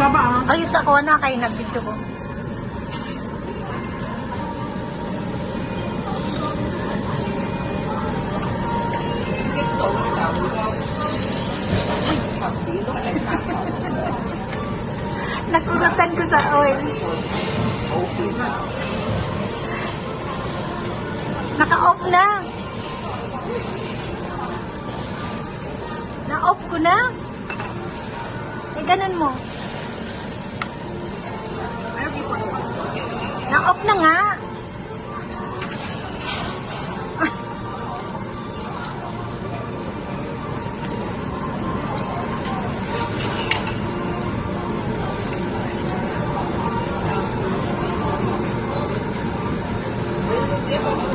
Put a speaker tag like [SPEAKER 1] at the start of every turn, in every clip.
[SPEAKER 1] Saba ah.
[SPEAKER 2] Ayos ako na kay nag-video ko. Nakulatan ko sa oil. Naka-off na. Na-off ko na. Eh, ganun mo. Nga.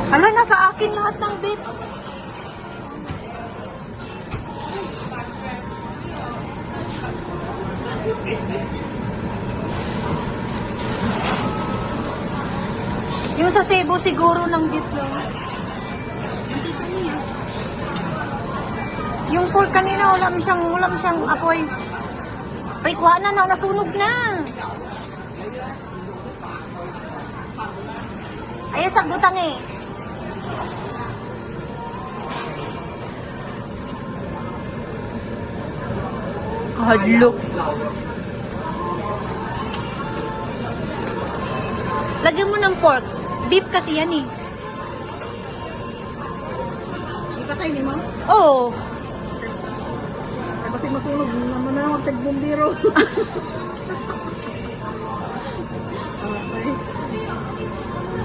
[SPEAKER 2] Hala, nasa akin lahat ng beef. Yung sa Cebu siguro ng beef lang. Yung pork kanina wala mo siyang wala mo siyang apoy. Ay, kuha na na, nasunog na. Ayan, sagutan eh. Hadlok. Lagyan mo ng pork. Beef kasi yan eh.
[SPEAKER 1] Ipatay ni mo.
[SPEAKER 2] Oo.
[SPEAKER 1] Kasi masunog naman na ako tagbumbiro.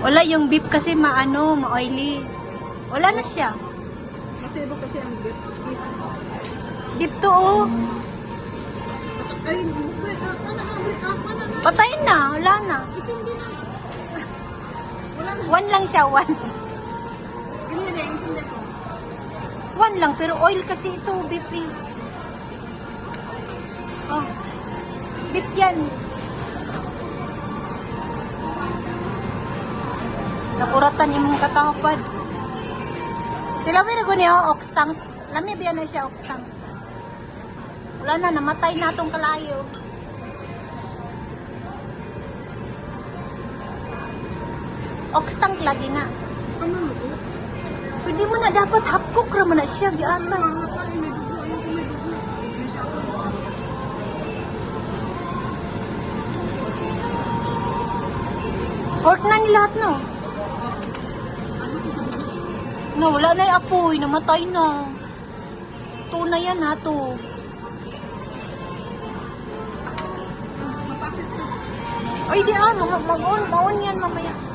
[SPEAKER 2] Wala, yung beef kasi maano, ma-oily. Wala na siya.
[SPEAKER 1] Kasi iba kasi ang beef.
[SPEAKER 2] Beef to oh.
[SPEAKER 1] Ay, ah, ano, ah, ano, ano,
[SPEAKER 2] Patayin na, wala na. One lang siya, one.
[SPEAKER 1] Hindi na, hindi ko.
[SPEAKER 2] One lang, pero oil kasi ito, beef eh. Oh. Beef yan. Nakuratan yung katahapad. Tilawin na niya, oh, oxtang. Lami biya na siya, oxtang. Wala na, namatay na itong kalayo. Oxtang lagi na.
[SPEAKER 1] Ano mo?
[SPEAKER 2] Pwede mo na dapat half cook raman na siya, giata. Pork na ni lahat, no? No, wala na yung apoy. Namatay na. Ito na yan, ha, to. Ay, di ano. Mag-on. Mag-on yan mamaya.